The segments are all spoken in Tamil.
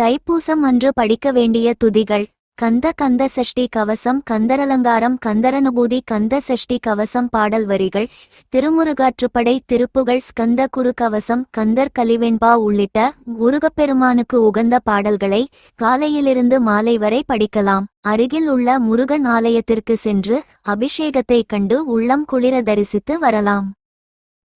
தைப்பூசம் அன்று படிக்க வேண்டிய துதிகள். கந்த கந்த சஷ்டி கவசம் கந்தரலங்காரம் கந்தரனுபூதி கந்த சஷ்டி கவசம் பாடல் வரிகள். திருமுருகாற்றுப்படை திருப்புகள் ஸ்கந்த குரு கவசம் கந்தர் கலிவெண்பா உள்ளிட்ட முருகப்பெருமானுக்கு உகந்த பாடல்களை காலையிலிருந்து மாலை வரை படிக்கலாம். அருகில் உள்ள முருகன் ஆலயத்திற்கு சென்று அபிஷேகத்தை கண்டு உள்ளம் குளிர தரிசித்து வரலாம்.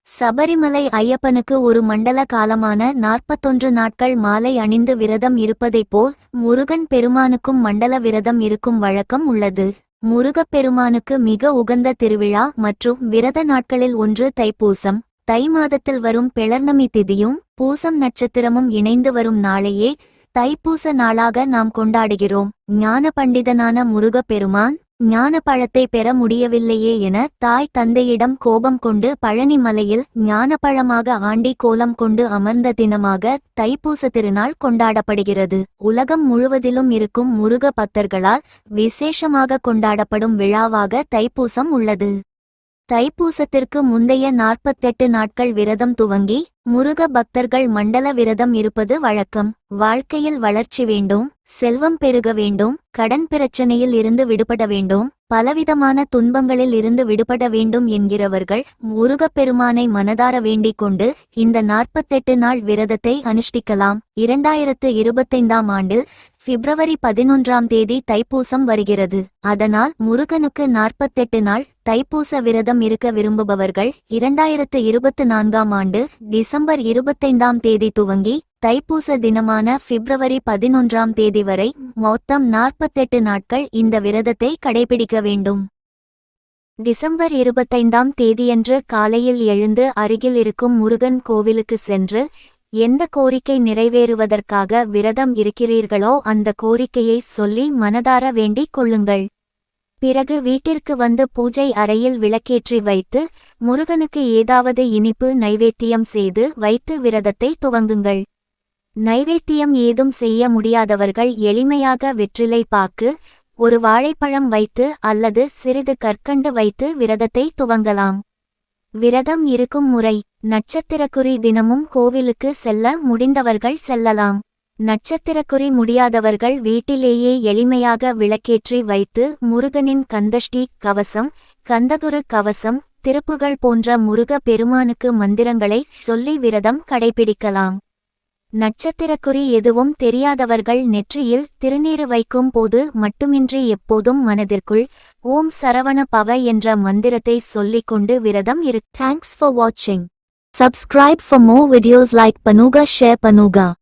சபரிமலை ஐயப்பனுக்கு ஒரு மண்டல காலமான நாற்பத்தொன்று நாட்கள் மாலை அணிந்து விரதம் இருப்பதைப் போல் முருகன் பெருமானுக்கும் மண்டல விரதம் இருக்கும் வழக்கம் உள்ளது. முருகப் பெருமானுக்கு மிக உகந்த திருவிழா மற்றும் விரத நாட்களில் ஒன்று தைப்பூசம். தை மாதத்தில் வரும் பெளர்ணமி திதியும் பூசம் நட்சத்திரமும் இணைந்து வரும் நாளையே தைப்பூச நாளாக நாம் கொண்டாடுகிறோம். ஞான பண்டிதனான முருகப் பெருமான் ஞான பழத்தை பெற முடியவில்லையே என தாய் தந்தையிடம் கோபம் கொண்டு பழனி மலையில் ஞானப்பழமாக ஆண்டி கோலம் கொண்டு அமர்ந்த தினமாக தைப்பூச திருநாள் கொண்டாடப்படுகிறது. உலகம் முழுவதிலும் இருக்கும் முருக பக்தர்களால் விசேஷமாக கொண்டாடப்படும் விழாவாக தைப்பூசம் உள்ளது. தைப்பூசத்திற்கு முந்தைய நாற்பத்தெட்டு நாட்கள் விரதம் துவங்கி முருக பக்தர்கள் மண்டல விரதம் இருப்பது வழக்கம். வாழ்க்கையில் வளர்ச்சி வேண்டும் செல்வம் பெருக வேண்டும் கடன் பிரச்சனையில் இருந்து விடுபட வேண்டும். பலவிதமான துன்பங்களில் இருந்து விடுபட வேண்டும் என்கிறவர்கள் முருகப் பெருமானை மனதார வேண்டிக் கொண்டு இந்த நாற்பத்தெட்டு நாள் விரதத்தை அனுஷ்டிக்கலாம். இரண்டாயிரத்து இருபத்தைந்தாம் ஆண்டில் பிப்ரவரி பதினொன்றாம் தேதி தைப்பூசம் வருகிறது. அதனால் முருகனுக்கு நாற்பத்தெட்டு நாள் தைப்பூச விரதம் இருக்க விரும்புபவர்கள் இரண்டாயிரத்து இருபத்து நான்காம் ஆண்டு டிசம்பர் இருபத்தைந்தாம் தேதி துவங்கி தைப்பூச தினமான பிப்ரவரி பதினொன்றாம் தேதி வரை மொத்தம் நாற்பத்தெட்டு நாட்கள் இந்த விரதத்தை கடைபிடிக்க வேண்டும். டிசம்பர் இருபத்தைந்தாம் தேதியன்று காலையில் எழுந்து அருகில் இருக்கும் முருகன் கோவிலுக்கு சென்று எந்த கோரிக்கை நிறைவேறுவதற்காக விரதம் இருக்கிறீர்களோ அந்த கோரிக்கையை சொல்லி மனதார வேண்டிக் கொள்ளுங்கள். பிறகு வீட்டிற்கு வந்து பூஜை அறையில் விளக்கேற்றி வைத்து முருகனுக்கு ஏதாவது இனிப்பு நைவேத்தியம் செய்து வைத்து விரதத்தை துவங்குங்கள். நைவேத்தியம் ஏதும் செய்ய முடியாதவர்கள் எளிமையாக வெற்றிலை பாக்கு ஒரு வாழைப்பழம் வைத்து அல்லது சிறிது கற்கண்டு வைத்து விரதத்தை துவங்கலாம். விரதம் இருக்கும் முறை நட்சத்திரக்குறி தினமும் கோவிலுக்கு செல்ல முடிந்தவர்கள் செல்லலாம். நட்சத்திரக்குறி முடியாதவர்கள் வீட்டிலேயே எளிமையாக விளக்கேற்றி வைத்து முருகனின் கந்தஷ்டி கவசம் கந்தகுரு கவசம் திருப்புகள் போன்ற முருக பெருமானுக்கு மந்திரங்களை சொல்லி விரதம் கடைபிடிக்கலாம். நட்சத்திரக்குறி எதுவும் தெரியாதவர்கள் நெற்றியில் திருநீறு வைக்கும் போது மட்டுமின்றி எப்போதும் மனதிற்குள் ஓம் சரவண பவ என்ற மந்திரத்தை சொல்லிக் கொண்டு விரதம் இரு. தேங்க்ஸ் ஃபார் வாட்சிங் subscribe for more videos like Bhanuka share Bhanuka